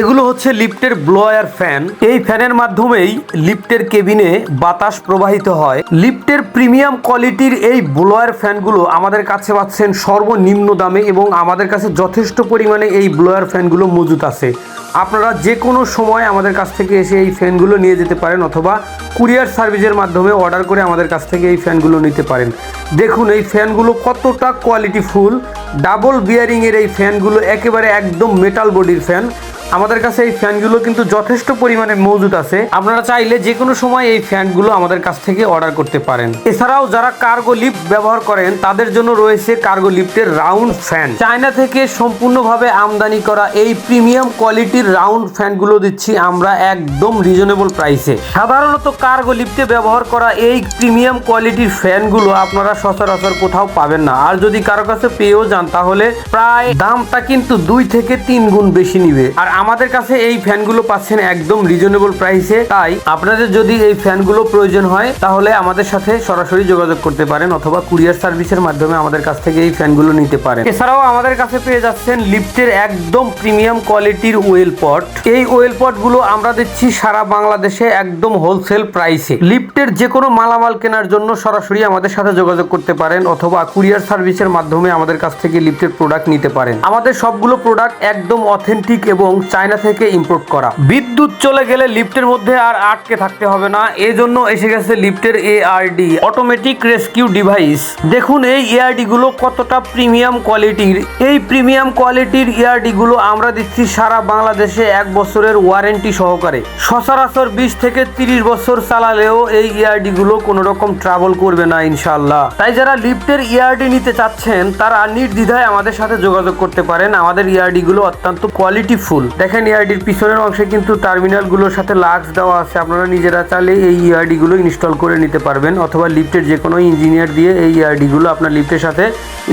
এগুলো হচ্ছে লিফটের ব্লোয়ার ফ্যান। এই ফ্যানের মাধ্যমেই লিফটের কেবিনে বাতাস প্রবাহিত হয়। লিফটের প্রিমিয়াম কোয়ালিটির এই ব্লোয়ার ফ্যানগুলো আমাদের কাছে পাচ্ছেন সর্বনিম্ন দামে এবং আমাদের কাছে যথেষ্ট পরিমাণে এই ব্লোয়ার ফ্যানগুলো মজুত আছে। আপনারা যে কোনো সময় আমাদের কাছ থেকে এসে এই ফ্যানগুলো নিয়ে যেতে পারেন অথবা কুরিয়ার সার্ভিসের মাধ্যমে অর্ডার করে আমাদের কাছ থেকে এই ফ্যানগুলো নিতে পারেন। দেখুন, এই ফ্যানগুলো কতটা কোয়ালিটি ফুল ডাবল বিয়ারিংয়ের এই ফ্যানগুলো একেবারে একদম মেটাল বডির ফ্যান। আমাদের কাছে এই ফ্যানগুলো কিন্তু যথেষ্ট পরিমাণে মজুদ আছে। আপনারা চাইলে যে কোনো সময় এই ফ্যানগুলো আমাদের কাছ থেকে অর্ডার করতে পারেন। এছাড়াও যারা কার্গো লিফট ব্যবহার করেন, তাদের জন্য রয়েছে কার্গো লিফটের রাউন্ড ফ্যান। চায়না থেকে সম্পূর্ণভাবে আমদানি করা এই প্রিমিয়াম কোয়ালিটির রাউন্ড ফ্যানগুলো দিচ্ছি আমরা একদম রিজনেবল প্রাইসে। সাধারণত কার্গো লিফটে ব্যবহার করা এই প্রিমিয়াম কোয়ালিটির ফ্যানগুলো আপনারা সচরাচর কোথাও পাবেন না। আর যদি কারও কাছে পেয়েও যান, তাহলে প্রায় দামটা কিন্তু দুই থেকে তিন গুণ বেশি নিবে। আর আমাদের কাছে এই ফ্যানগুলো পাচ্ছেন একদম রিজনেবল প্রাইসে তাই আপনাদের যদি এই ফ্যানগুলো প্রয়োজন হয়, তাহলে আমাদের সাথে সরাসরি যোগাযোগ করতে পারেন অথবা কুরিয়ার সার্ভিসের মাধ্যমে আমাদের কাছ থেকে এই ফ্যানগুলো নিতে পারেন। এছাড়াও আমাদের কাছে পেয়ে যাচ্ছেন লিফটের একদম প্রিমিয়াম কোয়ালিটির ওয়েল পট এই ওয়েল পটগুলো আমরা দিচ্ছি সারা বাংলাদেশে একদম হোলসেল প্রাইসে লিফটের যে কোনো মালামাল কেনার জন্য সরাসরি আমাদের সাথে যোগাযোগ করতে পারেন অথবা কুরিয়ার সার্ভিসের মাধ্যমে আমাদের কাছ থেকে লিফটের প্রোডাক্ট নিতে পারেন। আমাদের সবগুলো প্রোডাক্ট একদম অথেন্টিক এবং চায়না থেকে ইম্পোর্ট করা। বিদ্যুৎ চলে গেলে লিফটের মধ্যে আর আটকে থাকতে হবে না এই জন্য এসে গেছে লিফটের এআরডি অটোমেটিক রেস্কিউ ডিভাইস দেখুন এই এআরডি গুলো কতটা প্রিমিয়াম কোয়ালিটির এই প্রিমিয়াম কোয়ালিটির এআরডি গুলো আমরা দিচ্ছি সারা বাংলাদেশে এক বছরের ওয়ারেন্টি সহকারে। সচরাচর বিশ থেকে তিরিশ বছর চালালেও এই ইয়ারডি গুলো কোনো রকম ট্রাভেল করবে না ইনশাল্লাহ তাই যারা লিফটের ইয়ারডি নিতে চাচ্ছেন, তারা নির্দ্বিধায় আমাদের সাথে যোগাযোগ করতে পারেন। আমাদের ইয়ারডি গুলো অত্যন্ত কোয়ালিটি ফুল দেখেন ইয়ারডির পিছনের অংশে কিন্তু টার্মিনালগুলোর সাথে লাক্স দেওয়া আছে। আপনারা নিজেরা চাইলে এই ইয়ারডি গুলো ইনস্টল করে নিতে পারবেন, অথবা লিফটের যে কোনো ইঞ্জিনিয়ার দিয়ে এই ইয়ারডি গুলো আপনার লিফটের সাথে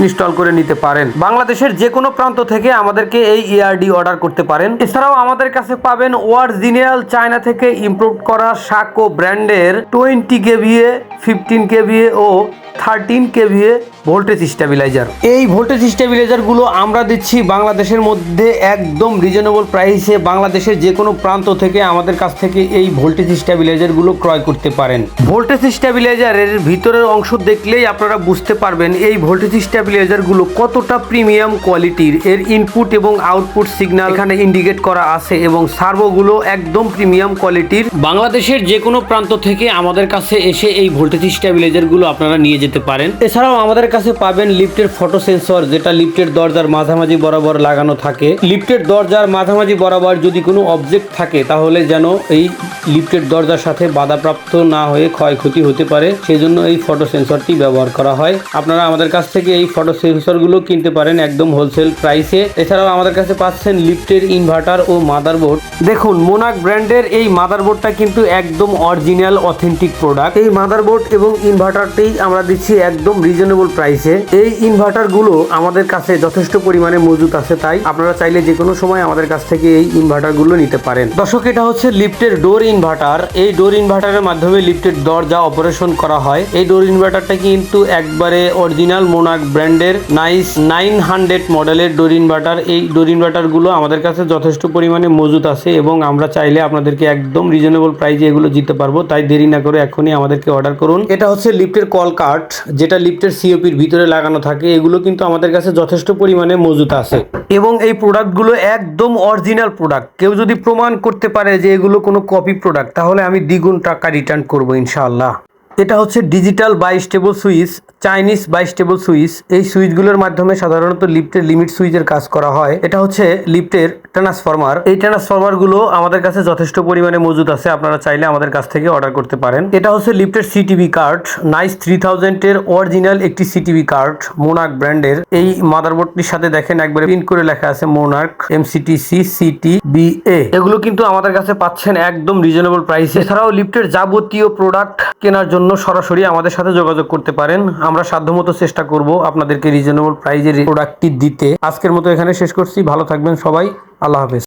ইনস্টল করে নিতে পারেন। বাংলাদেশের যে কোনো প্রান্ত থেকে আমাদেরকে এই ইয়ারডি অর্ডার করতে পারেন। এছাড়াও আমাদের কাছে পাবেন অরিজিনাল চায়না থেকে ইম্পোর্ট করা সাকো ব্র্যান্ডের টোয়েন্টি কেভিএ, ফিফটিন কেভিএ ও থার্টিন কেভিএ ভোল্টেজ স্টেবিলাইজার এই ভোল্টেজ স্টেবিলাইজারগুলো আমরা দিচ্ছি বাংলাদেশের মধ্যে একদম রিজনেবল প্রাইসে বাংলাদেশের যে কোনো প্রান্ত থেকে আমাদের কাছ থেকে এই ভোল্টেজ স্টেবিলাইজারগুলো ক্রয় করতে পারেন। ভোল্টেজ স্টেবিলাইজারের ভিতরের অংশ দেখলেই আপনারা বুঝতে পারবেন এই ভোল্টেজ স্টেবিলাইজারগুলো কতটা প্রিমিয়াম কোয়ালিটির এর ইনপুট এবং আউটপুট সিগন্যাল এখানে ইন্ডিকেট করা আছে এবং সার্ভোগুলো একদম প্রিমিয়াম কোয়ালিটির বাংলাদেশের যে কোনো প্রান্ত থেকে আমাদের কাছে এসে এই ভোল্টেজ স্টেবিলাইজারগুলো আপনারা নিয়ে যেতে পারেন। এছাড়াও আমাদের কাছে পাবেন লিফটের ফটো সেন্সর, যেটা লিফটের দরজার মাঝামাঝি বরাবর লাগানো থাকে। লিফটের দরজার মাঝামাঝি বরাবর যদি কোনো অবজেক্ট থাকে, তাহলে যেন এই লিফটের দরজার সাথে বাধাপ্রাপ্ত না হয়ে ক্ষয়ক্ষতি হতে পারে। সেই জন্য এই ফটো সেন্সরটি ব্যবহার করা হয়। আপনারা আমাদের কাছ থেকে এই ফটো সেন্সরগুলো কিনতে পারেন একদম হোলসেল প্রাইসে এছাড়াও আমাদের কাছে পাচ্ছেন লিফটের ইনভার্টার ও মাদারবোর্ড দেখুন মোনাক ব্র্যান্ডের এই মাদারবোর্ডটা কিন্তু একদম অরিজিনাল অথেন্টিক প্রোডাক্ট এই মাদারবোর্ড এবং ইনভার্টারটি আমরা দিচ্ছি একদম রিজনেবল প্রাইসে এই ইনভার্টারগুলো আমাদের কাছে যথেষ্ট পরিমাণে মজুত আছে, তাই আপনারা চাইলে যে কোনো সময় আমাদের কাছ থেকে এই ইনভার্টারগুলো নিতে পারেন। দর্শক, এটা হচ্ছে লিফটের ডোর ইনভার্টার এই ডোর ইনভার্টারের মাধ্যমে লিফটের দরজা অপারেশন করা হয়, এই ডোর ইনভার্টারটা কিন্তু একবারে অরিজিনাল মোনাক ব্র্যান্ডের নাইস নাইন হান্ড্রেড মডেলের ডোর ইনভার্টার এই ডোর ইনভার্টারগুলো আমাদের কাছে যথেষ্ট পরিমাণে মজুত আছে এবং আমরা চাইলে আপনাদেরকে একদম রিজনেবল প্রাইসে এগুলো দিতে পারব, তাই দেরি না করে এখনই আমাদেরকে অর্ডার করুন। এটা হচ্ছে লিফটের কল কার্ড যেটা লিফটের সিওপির ভিতরে লাগানো থাকে, এগুলো কিন্তু আমাদের কাছে যথেষ্ট পরিমাণে মজুত আছে। এবং এই প্রোডাক্টগুলো একদম অরিজিনাল প্রোডাক্ট কেউ যদি প্রমাণ করতে পারে যে এগুলো কোনো কপি প্রোডাক্ট তাহলে আমি দ্বিগুণ টাকা রিটার্ন করব, ইনশাআল্লাহ। এটা হচ্ছে digital bistable switch Chinese bistable switch. এই সুইচগুলোর মাধ্যমে সাধারণত লিফটের লিমিট সুইচের কাজ করা হয়। এটা হচ্ছে লিফটের ট্রান্সফরমার এই ট্রান্সফরমারগুলো আমাদের কাছে যথেষ্ট পরিমাণে মজুদ আছে। আপনারা চাইলে আমাদের কাছ থেকে অর্ডার করতে পারেন। এটা হচ্ছে লিফটের সিটিভি কার্ড নাইস থ্রি থাউজেন্ডের অরিজিনাল একটি সিটিভি কার্ড মোনাক ব্র্যান্ডের এই মাদারবোর্ডটির সাথে দেখেন একবারে প্রিন্ট করে লেখা আছে Monarch MCTC CT B A এগুলো কিন্তু আমাদের কাছে পাচ্ছেন একদম রিজনেবল প্রাইসে এছাড়াও লিফটের যাবতীয় প্রোডাক্ট কেনার জন্য সরাসরি আমাদের সাথে যোগাযোগ করতে পারেন। আমরা সাধ্যমতো চেষ্টা করব আপনাদেরকে রিজনেবল প্রাইজের প্রোডাক্টটি দিতে। আজকের মতো এখানে শেষ করছি। ভালো থাকবেন সবাই। আল্লাহ হাফেজ।